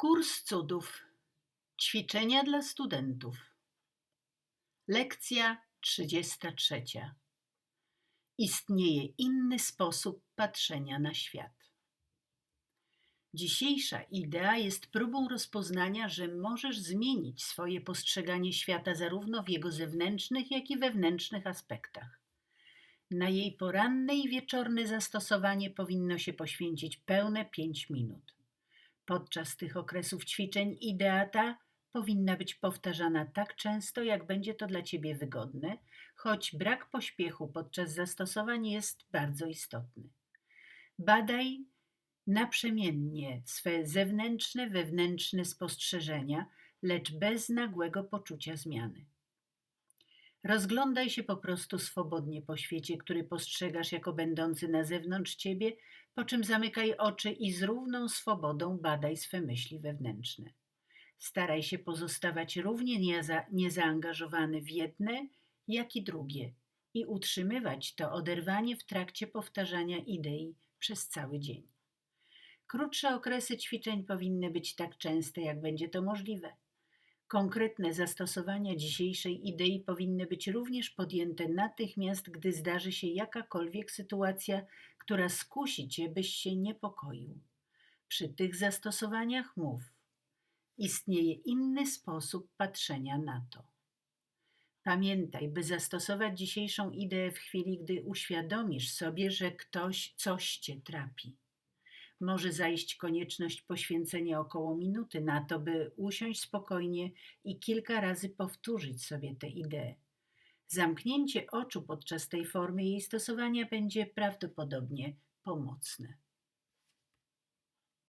Kurs cudów. Ćwiczenia dla studentów. Lekcja 33. Istnieje inny sposób patrzenia na świat. Dzisiejsza idea jest próbą rozpoznania, że możesz zmienić swoje postrzeganie świata zarówno w jego zewnętrznych, jak i wewnętrznych aspektach. Na jej poranne i wieczorne zastosowanie powinno się poświęcić pełne 5 minut. Podczas tych okresów ćwiczeń idea ta powinna być powtarzana tak często, jak będzie to dla Ciebie wygodne, choć brak pośpiechu podczas zastosowań jest bardzo istotny. Badaj naprzemiennie swe zewnętrzne, wewnętrzne spostrzeżenia, lecz bez nagłego poczucia zmiany. Rozglądaj się po prostu swobodnie po świecie, który postrzegasz jako będący na zewnątrz ciebie, po czym zamykaj oczy i z równą swobodą badaj swe myśli wewnętrzne. Staraj się pozostawać równie nieza, niezaangażowany w jedne, jak i drugie i utrzymywać to oderwanie w trakcie powtarzania idei przez cały dzień. Krótsze okresy ćwiczeń powinny być tak częste, jak będzie to możliwe. Konkretne zastosowania dzisiejszej idei powinny być również podjęte natychmiast, gdy zdarzy się jakakolwiek sytuacja, która skusi cię, byś się niepokoił. Przy tych zastosowaniach mów. Istnieje inny sposób patrzenia na to. Pamiętaj, by zastosować dzisiejszą ideę w chwili, gdy uświadomisz sobie, że ktoś coś cię trapi może zajść konieczność poświęcenia około minuty na to, by usiąść spokojnie i kilka razy powtórzyć sobie tę ideę. Zamknięcie oczu podczas tej formy jej stosowania będzie prawdopodobnie pomocne.